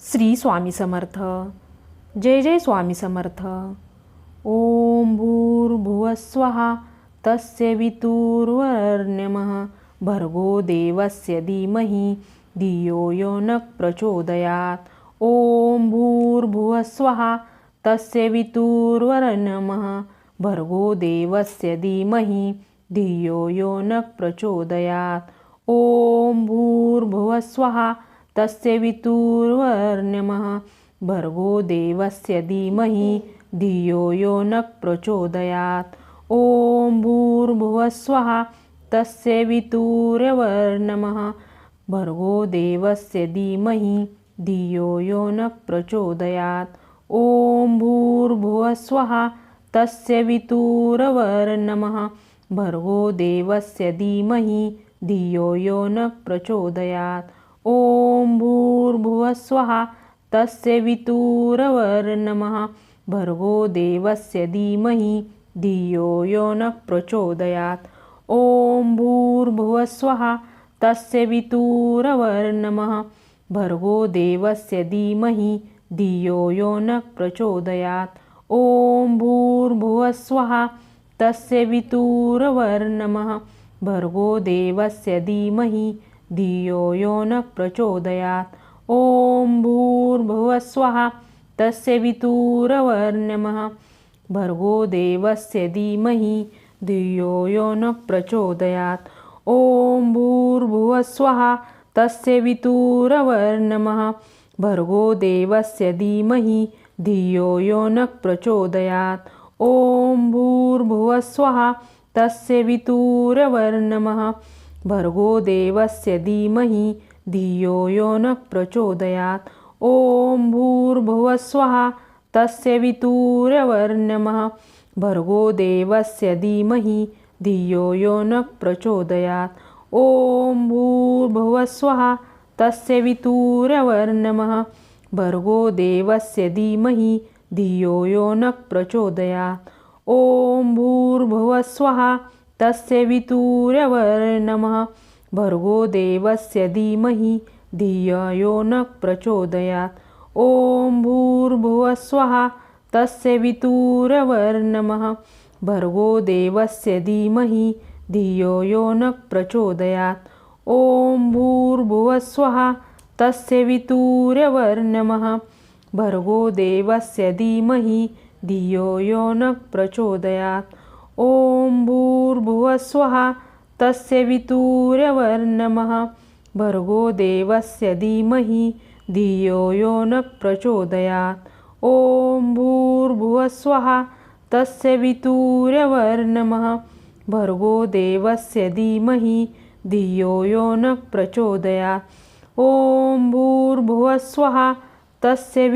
श्री स्वामी समर्थ। जय जय स्वामी समर्थ। ओम भूर्भुवस्वः तस्य वितुर्वरेण्यमः भर्गो देवस्य धीमहि, धियो यो न प्रचोदयात्। ॐ भूर्भुवस्वः तस्य वितुर्वरेण्यमः भर्गो देवस्य धीमहि, धियो यो न प्रचोदयात्। ॐ भूर्भुवस्वः तस्य वितुर्वर्ण्यमः। भर्गो देवस्य धीमहि, धियो यो न प्रचोदयात्। ॐ भूर्भुवस्वः, तस्य वितुर्वर्णमः भर्गो देवस्य धीमहि, धियो यो न प्रचोदयात्। ॐ तस्य वितुरवर्णमः भर्गो देवस्य धीमहि, धियो यो न प्रचोदयात्। ॐ भूर्भुवस्वः तस्य वितुरवर्णमः। भर्गो देवस्य धीमहि, धियो यो न प्रचोदयात्। ॐ भूर्भुवस्वः तस्य वितुरवर्णमः। भर्गो देवस्य धीमहि, धियो यो न प्रचोदयात्। ॐ भूर्भुवस्वः तस्य वितुरवर्णमः। भर्गो देवस्य धीमहि धियो यो न प्रचोदयात्। ॐ भूर्भुवस्वः, तस्य वितुरवर्णमः भर्गो देवस्य धीमहि, धियो यो न प्रचोदयात्। ॐ भूर्भुवस्वः, तस्य वितुरवर्णमः भर्गो देवस्य धीमहि, धियो यो न प्रचोदयात्। ॐ भूर्भुवस्वः, तस्य वितुरवर्णमः भर्गो देवस्य धीमहि, धियो यो न प्रचोदयात्। ॐ भूर्भुवस्वः तस्य वितुरवर्णमः भर्गो देवस्य धीमहि, धियो यो न प्रचोदयात्। ॐ भूर्भुवस्वः तस्य वितुरवर्णमः भर्गो देवस्य धीमहि, धियो यो न प्रचोदयात्। ॐ भूर्भुवस्वः तस्य वितुरवर्णमः भर्गो देवस्य धीमहि, धियो न प्रचोदयात्। ॐ भूर्भुवस्वः तस्य वितुरवर्णमः भर्गो देवस्य धीमहि, धियो न प्रचोदयात्। ॐ भूर्भुवस्वः तस्य वितुरवर्णमः भर्गो देवस्य धीमहि, धियो न प्रचोदयात्। ॐ भूर्भुवस्वः तस्य वितुरवर्णमः भर्गो देवस्य धीमहि, धियो यो न प्रचोदयात्। ॐ भूर्भुवस्वः तस्य वितुरवर्णमः भर्गो देवस्य धीमहि, धियो यो न प्रचोदयात्। ॐ भूर्भुवस्वः तस्य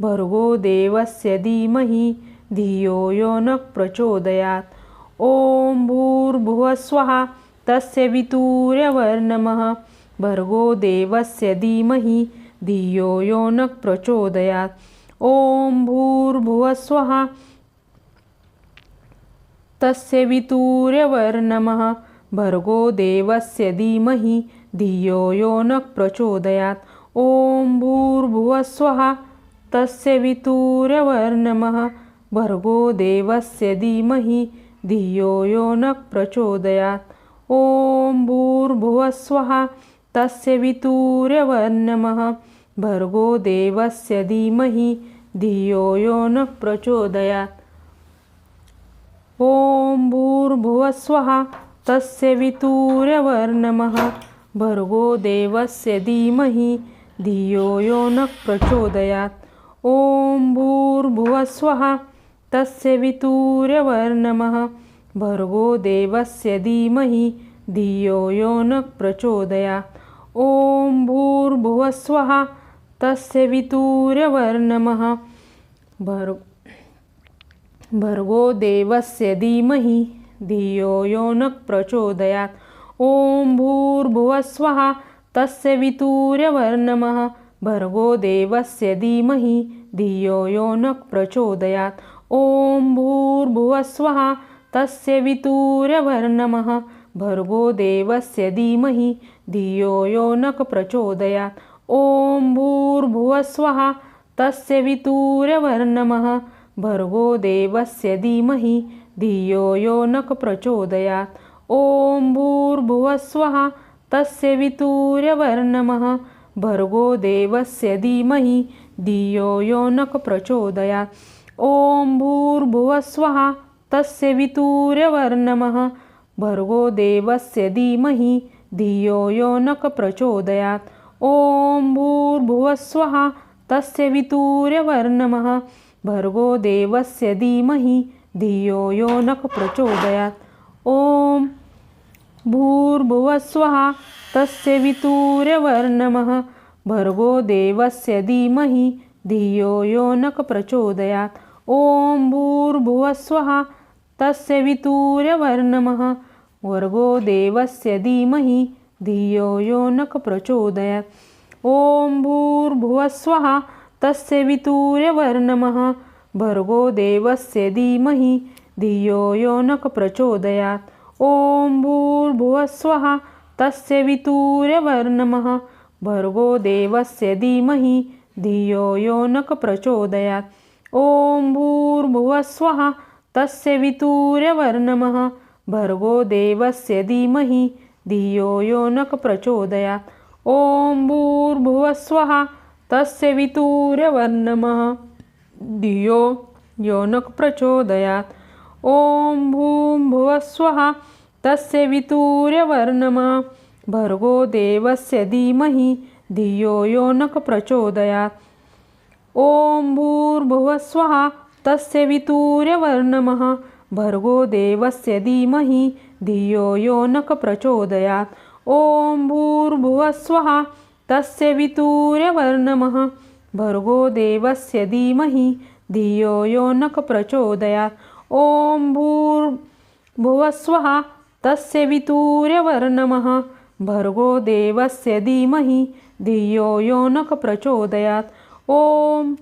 भर्गो देवस्य धीमहि धियो यो न प्रचोदयात्। ॐ भूर्भुवस्वः, तस्य वितुरवर्णमः भर्गो देवस्य धीमहि, धियो यो न प्रचोदयात्। ॐ भूर्भुवस्वः, तस्य वितुर्यवर्णमः। भर्गो देवस्य धीमहि, धियो यो न प्रचोदयात्। ॐ भूर्भुवस्वः, तस्य वितुर्यवर्णमः। भर्गो देवस्य धीमहि धियो यो न प्रचोदयात्। ॐ भूर्भुवस्वः, तस्य वितुर्यवर्णमः। भर्गो देवस्य धीमहि धियो यो न प्रचोदयात्। ॐ भूर्भुवस्वः, तस्य वितुर्यवर्णमः। भर्गो देवस्य धीमहि धियो यो न प्रचोदयात्। ॐ भूर्भुवस्वः तस्य वितुर्यवर्णमः। भर्गो देवस्य धीमहि, धियो यो न प्रचोदयात् ॐ भूर्भुवस्वः, तस्य वितुर्यवर्णमः। भर्, भर्गो देवस्य धीमहि, धियो यो न प्रचोदयात् ॐ भूर्भुवस्वः, तस्य भर्गो देवस्य धीमहि, धियो यो न प्रचोदयात्। ॐ भूर्भुवस्वः, तस्य वितुर्यवर्णमः। भर्गो देवस्य धीमहि, धियो यो न प्रचोदयात्। ॐ भूर्भुवस्वः, तस्य वितूर्यवर्णमः। भर्गो देवस्य धीमहि, धियो यो न प्रचोदयात्। ॐ भूर्भुवस्वः, तस्य वितूर्यवर्णमः। भर्गो देवस्य धीमहि, धियो यो न प्रचोदयात्। ॐ भूर्भुवस्वः, तस्य भर्गो देवस्य धीमहि, धियो यो न प्रचोदयात्। ॐ भूर्भुवस्वः, तस्य वितूर्यवर्णमः। भर्गो देवस्य धीमहि, धियो यो न प्रचोदयात्। ॐ भूर्भुवस्वः, तस्य भर्गो देवस्य धीमहि, धियो यो न प्रचोदयात्। ॐ भूर्भुवस्वः, तस्य वितूर्यवर्णमः। वर्गो देवस्य धीमहि, धियो यो न प्रचोदयात् ॐ भूर्भुवस्वः, तस्य भर्गो देवस्य धीमहि, धियो यो न प्रचोदयात्। ॐ भूर्भुवस्वः, तस्य भर्गो देवस्य धीमहि, धियो यो न प्रचोदयात्। ॐ भूर्भुवस्वः तस्य वितूर्यवर्णमः। भर्गो देवस्य धीमहि, धियो यो न प्रचोदयात् ॐ भूर्भुवस्वः तस्य वितूर्यवर्णमः। धियो यो न प्रचोदयात् ॐ भूं भुवस्वः तस्य वितूर्यवर्णमः। भर्गो देवस्य धीमहि, धियो यो न प्रचोदयात् ॐ भूर्भुवस्वः तस्य वितूर्यवर्णमः। भर्गो देवस्य धीमहि धियो यो नक प्रचोदयात्। ॐ भूर्भुवस्वः तस्य वितूर्यवर्णमः। भर्गो देवस्य धीमहि धियो यो नक प्रचोदयात्। ॐ भूर्भुवस्वः तस्य वितूर्यवर्णमः। भर्गो देवस्य धीमहि धियो यो नक प्रचोदयात्। ॐ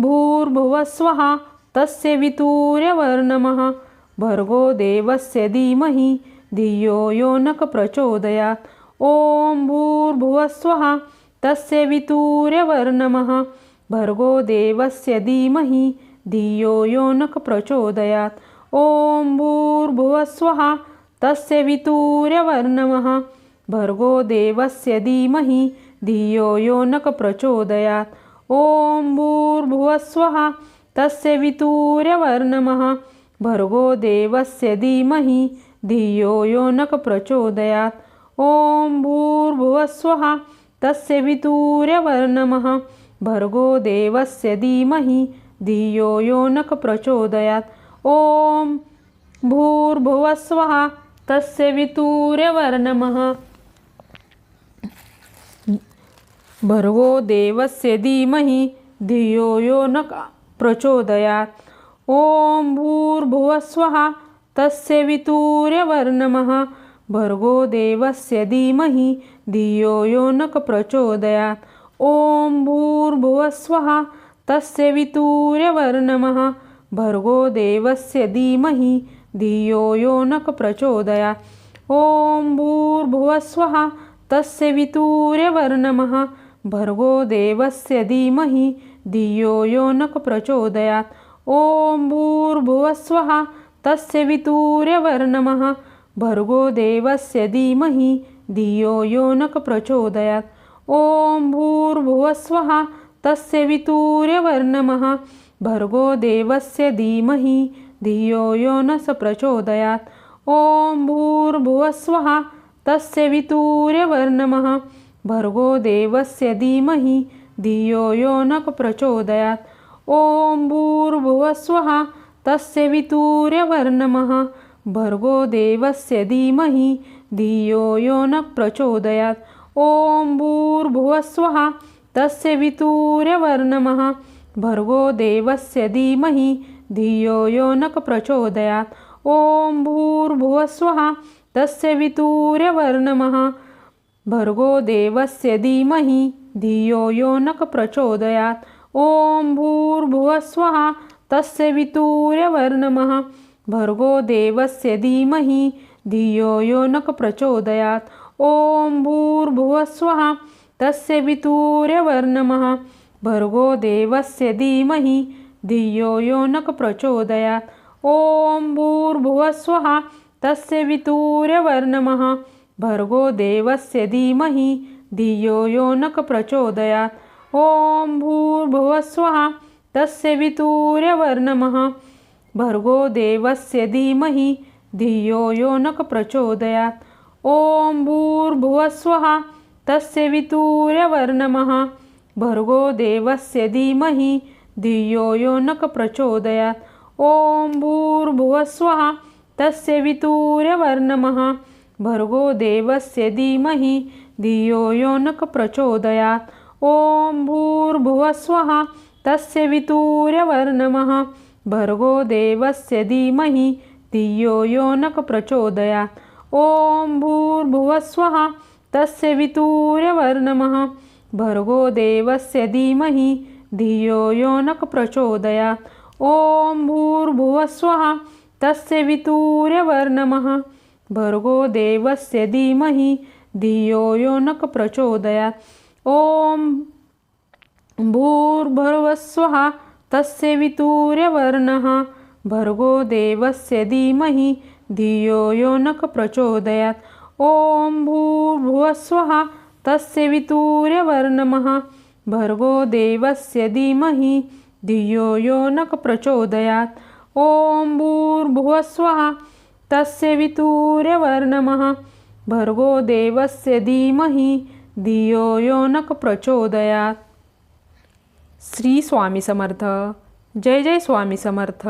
भूर्भुवस्वः तस्य वितूर्यवर्णमः। भर्गो देवस्य धीमहि, धियो यो प्रचोदयात्। ॐ भूर्भुवस्वः तस्य वितूर्यवर्णमः। भर्गो देवस्य धीमहि, धियो यो प्रचोदयात्। ॐ भूर्भुवस्वः तस्य वितूर्यवर्णमः। भर्गो देवस्य धीमहि, धियो यो प्रचोदयात्। ॐ भूर्भुवस्वः, तस्य वितूर्यवर्णमः। भर्गो देवस्य धीमहि, धियो यो न प्रचोदयात् ॐ भूर्भुवस्वः, तस्य वितूर्यवर्णमः। भर्गो देवस्य धीमहि, धियो यो न प्रचोदयात् ॐ भूर्भुवस्वः, तस्य वितूर्यवर्णमः। भर्गो देवस्य धीमहि, धियो यो न प्रचोदयात्। ॐ भूर्भुवस्वः तस्य वितूर्यवर्णमः। भर्गो देवस्य धीमहि, धियो यो न प्रचोदयात्। ॐ भूर्भुवस्वः तस्य वितूर्यवर्णमः। भर्गो देवस्य धीमहि, धियो यो न प्रचोदयात्। ॐ भूर्भुवस्वः तस्य वितूर्यवर्णमः। भर्गो देवस्य धीमहि, धियो यो न प्रचोदयात्। ॐ भूर्भुवस्वः, तस्य वितूर्यवर्णमः। भर्गो देवस्य धीमहि, धियो यो न प्रचोदयात्। ॐ भूर्भुवस्वः, तस्य वितूर्यवर्णमः। भर्गो देवस्य धीमहि, धियो यो न स प्रचोदयात्। ॐ भूर्भुवस्वः, तस्य वितूर्यवर्णमः। भर्गो देवस्य धीमहि धियो यो न प्रचोदयात्। ॐ भूर्भुवस्वः तस्य वितूर्यवर्णमः। भर्गो देवस्य धीमहि धियो यो न प्रचोदयात्। ॐ भूर्भुवस्वः तस्य वितूर्यवर्णमः। भर्गो देवस्य धीमहि धियो यो न प्रचोदयात्। ॐ भूर्भुवस्वः तस्य वितूर्यवर्णमः। भर्गो देवस्य धीमहि। धियो यो न प्रचोदयात्। ॐ भूर्भुवस्वः, तस्य वितूर्यवर्णमः। भर्गो देवस्य धीमहि, धियो यो न प्रचोदयात्। ॐ भूर्भुवस्वः, तस्य वितूर्यवर्णमः। भर्गो देवस्य धीमहि, धियो यो न प्रचोदयात्। ॐ भूर्भुवस्वः, तस्य वितूर्यवर्णमः। भर्गो देवस्य धीमहि, धियो यो न प्रचोदयात्। ॐ भूर्भुवस्वः, तस्य वितूर्यवर्णमः। भर्गो देवस्य धीमहि, धियो यो न प्रचोदयात्। ॐ भूर्भुवस्वः, तस्य वितूर्यवर्णमः। भर्गो देवस्य धीमहि, धियो यो न प्रचोदयात्। ॐ भूर्भुवस्वः, तस्य वितूर्यवर्णमः। भर्गो देवस्य धीमहि। धियो यो न प्रचोदयात्। ॐ भूर्भुवस्वः वितूर्यवर्णमः। भर्गो देवस्य धीमहि, धियो यो न प्रचोदयात्। ॐ भूर्भुवस्वः वितूर्यवर्णमः। भर्गो देवस्य धीमहि, धियो यो न प्रचोदयात्। ॐ भूर्भुवस्वः, तस्य वितूर्यवर्णमः। भर्गो देवस्य धीमहि, धियो यो न प्रचोदयात् ॐ भूर्भुवस्वः तस्य वितूर्यवर्णः। भर्गो देवस्य धीमहि, धियो यो न प्रचोदयात् ॐ भूर्भुवस्वः, तस्य वितूर्यवर्णमः। भर्गो देवस्य धीमहि, धियो यो न प्रचोदयात्। ॐ भूर्भुवस्वः तस्य वितूर्यवर्णमः। भर्गो देवस्य धीमहि धियो यो न प्रचोदयात्। श्री स्वामी समर्थ। जय जय स्वामी समर्थ।